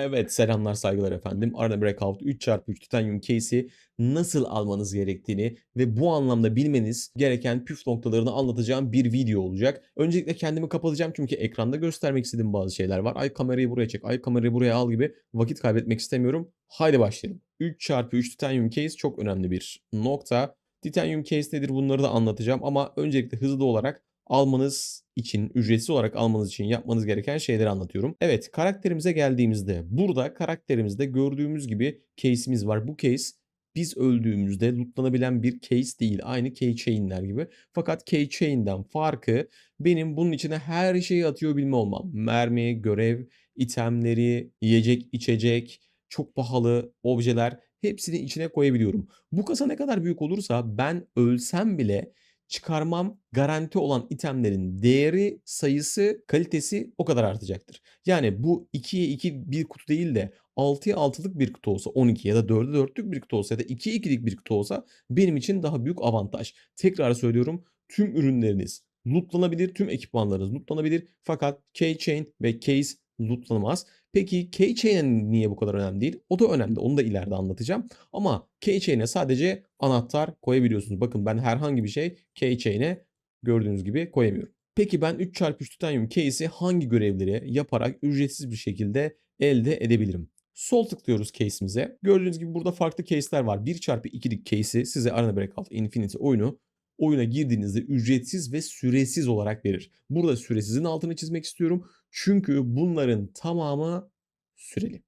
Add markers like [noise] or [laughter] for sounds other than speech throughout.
Evet selamlar saygılar efendim. Arena Breakout 3x3 Titanium case'i nasıl almanız gerektiğini ve bu anlamda bilmeniz gereken püf noktalarını anlatacağım bir video olacak. Öncelikle kendimi kapatacağım çünkü ekranda göstermek istediğim bazı şeyler var. Ay kamerayı buraya çek, ay kamerayı buraya al gibi vakit kaybetmek istemiyorum. Haydi başlayalım. 3x3 Titanium case çok önemli bir nokta. Titanium case nedir bunları da anlatacağım ama öncelikle hızlı olarak almanız için, ücretsiz olarak almanız için yapmanız gereken şeyleri anlatıyorum. Evet, karakterimize geldiğimizde burada karakterimizde gördüğümüz gibi case'imiz var. Bu case biz öldüğümüzde lootlanabilen bir case değil. Aynı keychain'ler gibi. Fakat keychain'den farkı benim bunun içine her şeyi atıyor bilme olmam. Mermi, görev, itemleri, yiyecek, içecek, çok pahalı objeler hepsini içine koyabiliyorum. Bu kasa ne kadar büyük olursa ben ölsem bile çıkarmam garanti olan itemlerin değeri, sayısı, kalitesi o kadar artacaktır. Yani bu 2'ye 2 bir kutu değil de 6'ya 6'lık bir kutu olsa 12 ya da 4'e 4'lük bir kutu olsa ya da 2'ye 2'lik bir kutu olsa benim için daha büyük avantaj. Tekrar söylüyorum tüm ürünleriniz lootlanabilir, tüm ekipmanlarınız lootlanabilir fakat keychain ve case lootlanamaz. Peki keychain niye bu kadar önemli değil? O da önemli. Onu da ileride anlatacağım. Ama keychain'e sadece anahtar koyabiliyorsunuz. Bakın ben herhangi bir şey keychain'e gördüğünüz gibi koyamıyorum. Peki ben 3x3 titanium case'i hangi görevleri yaparak ücretsiz bir şekilde elde edebilirim? Sol tıklıyoruz case'imize. Gördüğünüz gibi burada farklı case'ler var. 1x2'lik case'i size Arena Breakout Infinity oyunu oyuna girdiğinizde ücretsiz ve süresiz olarak verir. Burada süresizin altını çizmek istiyorum. Çünkü bunların tamamı süreli.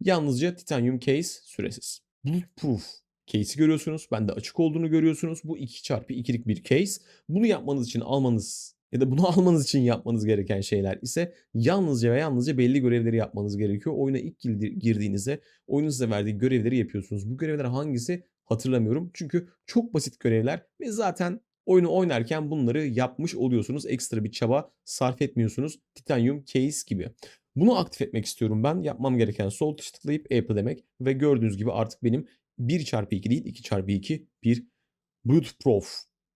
Yalnızca Titanium Case süresiz. Bulletproof case'i görüyorsunuz. Bende açık olduğunu görüyorsunuz. Bu 2x2'lik bir case. Bunu yapmanız için almanız ya da bunu [laughs] almanız için yapmanız gereken şeyler ise yalnızca ve yalnızca belli görevleri yapmanız gerekiyor. Oyuna ilk girdiğinizde oyunun size verdiği görevleri yapıyorsunuz. Bu görevler hangisi hatırlamıyorum. Çünkü çok basit görevler ve zaten oyunu oynarken bunları yapmış oluyorsunuz. Ekstra bir çaba sarf etmiyorsunuz. Titanium Case gibi. Bunu aktif etmek istiyorum ben. Yapmam gereken sol tuş tıklayıp Apple demek ve gördüğünüz gibi artık benim 1x2 değil 2x2 bir Bluetooth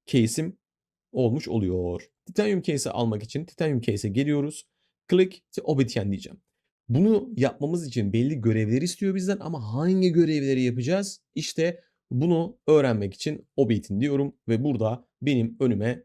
case'im olmuş oluyor. Titanium case'i almak için Titanium case'e geliyoruz. Click to Obsidian diyeceğim. Bunu yapmamız için belli görevleri istiyor bizden ama hangi görevleri yapacağız? İşte bunu öğrenmek için Obsidian diyorum ve burada benim önüme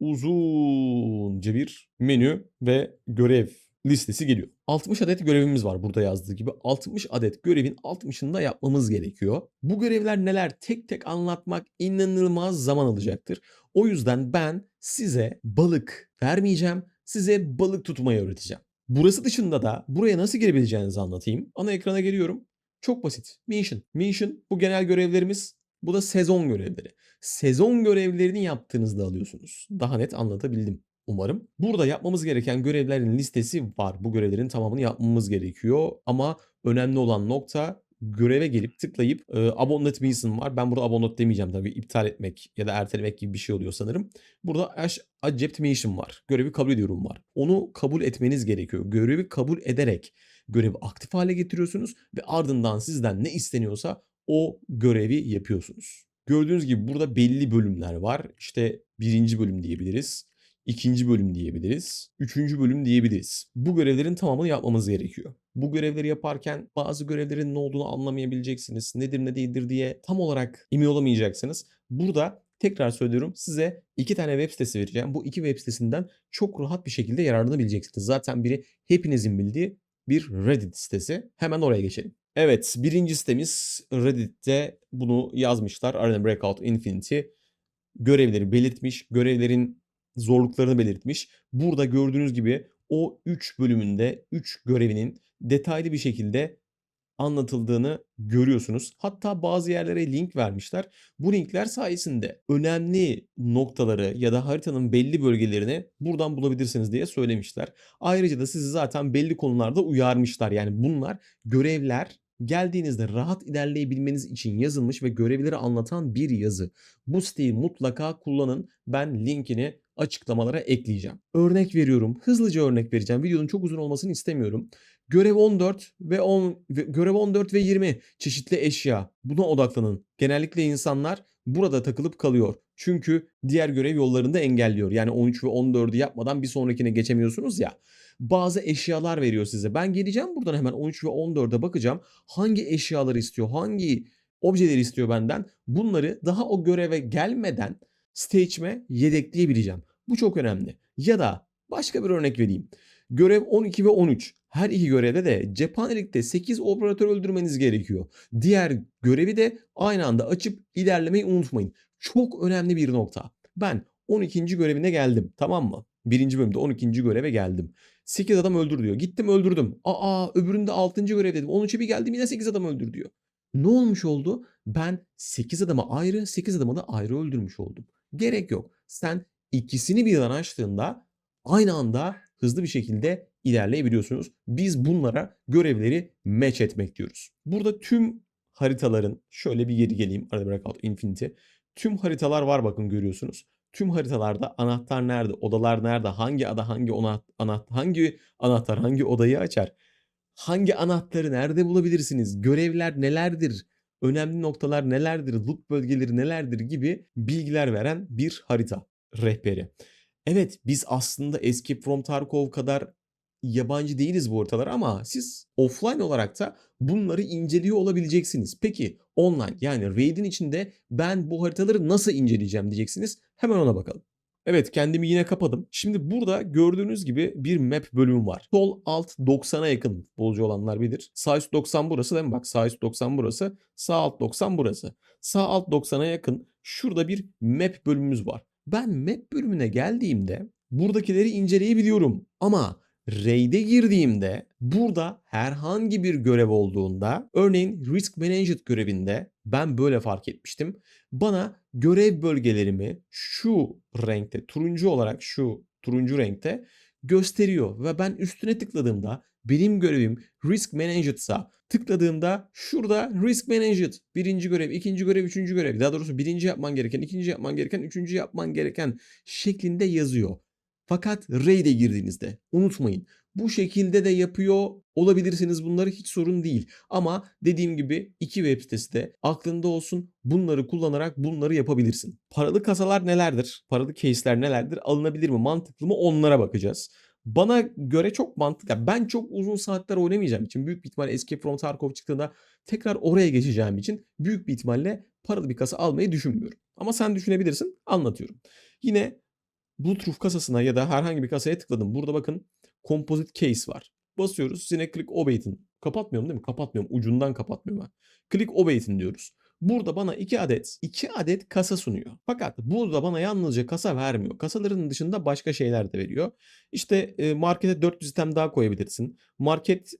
uzunca bir menü ve görev listesi geliyor. 60 adet görevimiz var burada yazdığı gibi. 60 adet görevin 60'ını da yapmamız gerekiyor. Bu görevler neler tek tek anlatmak inanılmaz zaman alacaktır. O yüzden ben size balık vermeyeceğim. Size balık tutmayı öğreteceğim. Burası dışında da buraya nasıl girebileceğinizi anlatayım. Ana ekrana geliyorum. Çok basit. Mission. Mission bu genel görevlerimiz. Bu da sezon görevleri. Sezon görevlerini yaptığınızda alıyorsunuz. Daha net anlatabildim umarım. Burada yapmamız gereken görevlerin listesi var. Bu görevlerin tamamını yapmamız gerekiyor. Ama önemli olan nokta göreve gelip tıklayıp e, abonnet mission var. Ben burada abonnet demeyeceğim tabii. iptal etmek ya da ertelemek gibi bir şey oluyor sanırım. Burada ash accept mission var. Görevi kabul ediyorum var. Onu kabul etmeniz gerekiyor. Görevi kabul ederek görevi aktif hale getiriyorsunuz ve ardından sizden ne isteniyorsa o görevi yapıyorsunuz. Gördüğünüz gibi burada belli bölümler var. İşte birinci bölüm diyebiliriz. ikinci bölüm diyebiliriz. Üçüncü bölüm diyebiliriz. Bu görevlerin tamamını yapmamız gerekiyor. Bu görevleri yaparken bazı görevlerin ne olduğunu anlamayabileceksiniz. Nedir ne değildir diye tam olarak emin olamayacaksınız. Burada tekrar söylüyorum size iki tane web sitesi vereceğim. Bu iki web sitesinden çok rahat bir şekilde yararlanabileceksiniz. Zaten biri hepinizin bildiği bir Reddit sitesi. Hemen oraya geçelim. Evet birinci sitemiz Reddit'te bunu yazmışlar. Arena Breakout Infinity görevleri belirtmiş. Görevlerin zorluklarını belirtmiş. Burada gördüğünüz gibi o 3 bölümünde 3 görevinin detaylı bir şekilde anlatıldığını görüyorsunuz. Hatta bazı yerlere link vermişler. Bu linkler sayesinde önemli noktaları ya da haritanın belli bölgelerini buradan bulabilirsiniz diye söylemişler. Ayrıca da sizi zaten belli konularda uyarmışlar. Yani bunlar görevler geldiğinizde rahat ilerleyebilmeniz için yazılmış ve görevleri anlatan bir yazı. Bu siteyi mutlaka kullanın. Ben linkini açıklamalara ekleyeceğim. Örnek veriyorum. Hızlıca örnek vereceğim. Videonun çok uzun olmasını istemiyorum. Görev 14 ve 10 görev 14 ve 20 çeşitli eşya. Buna odaklanın. Genellikle insanlar burada takılıp kalıyor. Çünkü diğer görev yollarında engelliyor. Yani 13 ve 14'ü yapmadan bir sonrakine geçemiyorsunuz ya. Bazı eşyalar veriyor size. Ben geleceğim buradan hemen 13 ve 14'e bakacağım. Hangi eşyaları istiyor? Hangi objeleri istiyor benden? Bunları daha o göreve gelmeden stage'ime yedekleyebileceğim. Bu çok önemli. Ya da başka bir örnek vereyim. Görev 12 ve 13. Her iki görevde de cephanelikte 8 operatör öldürmeniz gerekiyor. Diğer görevi de aynı anda açıp ilerlemeyi unutmayın. Çok önemli bir nokta. Ben 12. görevine geldim tamam mı? Birinci bölümde 12. göreve geldim. 8 adam öldür diyor. Gittim öldürdüm. Aa öbüründe 6. görev dedim. 13'e bir geldim yine 8 adam öldür diyor. Ne olmuş oldu? Ben 8 adamı ayrı 8 adamı da ayrı öldürmüş oldum. Gerek yok. Sen ikisini birden açtığında aynı anda hızlı bir şekilde ilerleyebiliyorsunuz. Biz bunlara görevleri match etmek diyoruz. Burada tüm haritaların şöyle bir geri geleyim. Arada Breakout Infinity. Tüm haritalar var bakın görüyorsunuz. Tüm haritalarda anahtar nerede, odalar nerede, hangi ada hangi ona, anahtar, hangi anahtar hangi odayı açar, hangi anahtarı nerede bulabilirsiniz, görevler nelerdir, önemli noktalar nelerdir, loot bölgeleri nelerdir gibi bilgiler veren bir harita rehberi. Evet biz aslında Escape from Tarkov kadar yabancı değiliz bu haritalara ama siz offline olarak da bunları inceliyor olabileceksiniz. Peki online yani raid'in içinde ben bu haritaları nasıl inceleyeceğim diyeceksiniz. Hemen ona bakalım. Evet kendimi yine kapadım. Şimdi burada gördüğünüz gibi bir map bölümü var. Sol alt 90'a yakın futbolcu olanlar bilir. Sağ üst 90 burası değil mi? Bak sağ üst 90 burası. Sağ alt 90 burası. Sağ alt 90'a yakın şurada bir map bölümümüz var. Ben map bölümüne geldiğimde buradakileri inceleyebiliyorum. Ama Raid'e girdiğimde burada herhangi bir görev olduğunda örneğin Risk Management görevinde ben böyle fark etmiştim. Bana görev bölgelerimi şu renkte turuncu olarak şu turuncu renkte gösteriyor ve ben üstüne tıkladığımda benim görevim Risk Management'sa tıkladığımda şurada Risk Management birinci görev, ikinci görev, üçüncü görev daha doğrusu birinci yapman gereken, ikinci yapman gereken, üçüncü yapman gereken şeklinde yazıyor. Fakat RAID'e girdiğinizde unutmayın bu şekilde de yapıyor olabilirsiniz bunları hiç sorun değil. Ama dediğim gibi iki web sitesi de aklında olsun bunları kullanarak bunları yapabilirsin. Paralı kasalar nelerdir? Paralı case'ler nelerdir? Alınabilir mi? Mantıklı mı? Onlara bakacağız. Bana göre çok mantıklı. Ben çok uzun saatler oynamayacağım için büyük bir ihtimalle Escape from Tarkov çıktığında tekrar oraya geçeceğim için büyük bir ihtimalle paralı bir kasa almayı düşünmüyorum. Ama sen düşünebilirsin. Anlatıyorum. Yine Bluetooth kasasına ya da herhangi bir kasaya tıkladım. Burada bakın composite case var. Basıyoruz. Yine click obeit'in. Kapatmıyorum değil mi? Kapatmıyorum. Ucundan kapatmıyorum ben. Click obeit'in diyoruz. Burada bana 2 adet 2 adet kasa sunuyor. Fakat burada bana yalnızca kasa vermiyor. Kasaların dışında başka şeyler de veriyor. İşte markete 400 item daha koyabilirsin. Market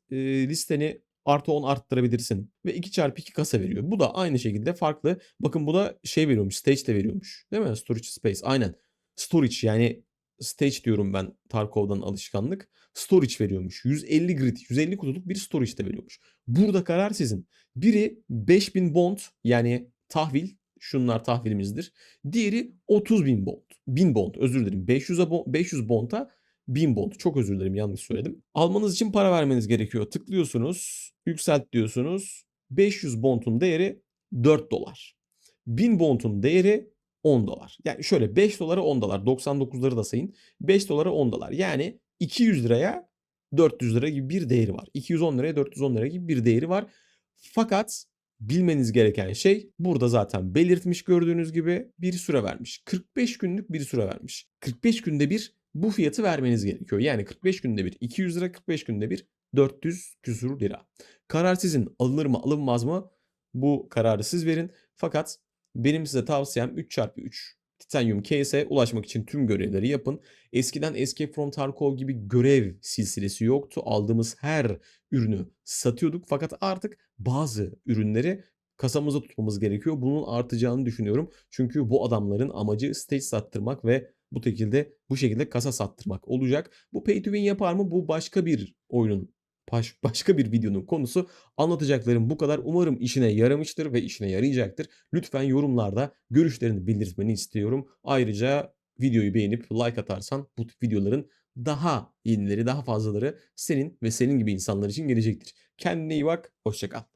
listeni artı 10 arttırabilirsin. Ve 2 çarpı 2 kasa veriyor. Bu da aynı şekilde farklı. Bakın bu da şey veriyormuş. Stage de veriyormuş. Değil mi? Storage space. Aynen storage yani stage diyorum ben Tarkov'dan alışkanlık. Storage veriyormuş. 150 grid, 150 kutuluk bir storage de veriyormuş. Burada karar sizin. Biri 5000 bond yani tahvil. Şunlar tahvilimizdir. Diğeri 30 bin bond. 1000 bond özür dilerim. 500'e 500 bonda 1000 bond. Çok özür dilerim yanlış söyledim. Almanız için para vermeniz gerekiyor. Tıklıyorsunuz. Yükselt diyorsunuz. 500 bondun değeri 4 dolar. 1000 bondun değeri 10 dolar. Yani şöyle 5 dolara 10 dolar. 99'ları da sayın. 5 dolara 10 dolar. Yani 200 liraya 400 lira gibi bir değeri var. 210 liraya 410 lira gibi bir değeri var. Fakat bilmeniz gereken şey burada zaten belirtmiş gördüğünüz gibi bir süre vermiş. 45 günlük bir süre vermiş. 45 günde bir bu fiyatı vermeniz gerekiyor. Yani 45 günde bir 200 lira 45 günde bir 400 küsur lira. Karar sizin alınır mı alınmaz mı bu kararı siz verin. Fakat benim size tavsiyem 3x3 Titanium Case'e ulaşmak için tüm görevleri yapın. Eskiden Escape from Tarkov gibi görev silsilesi yoktu. Aldığımız her ürünü satıyorduk fakat artık bazı ürünleri kasamızda tutmamız gerekiyor. Bunun artacağını düşünüyorum. Çünkü bu adamların amacı stage sattırmak ve bu şekilde bu şekilde kasa sattırmak olacak. Bu pay to win yapar mı? Bu başka bir oyunun baş, [laughs] başka bir videonun konusu. Anlatacaklarım bu kadar. Umarım işine yaramıştır ve işine yarayacaktır. Lütfen yorumlarda görüşlerini bildirmeni istiyorum. Ayrıca videoyu beğenip like atarsan bu tip videoların daha yenileri, daha fazlaları senin ve senin gibi insanlar için gelecektir. Kendine iyi bak, hoşçakal.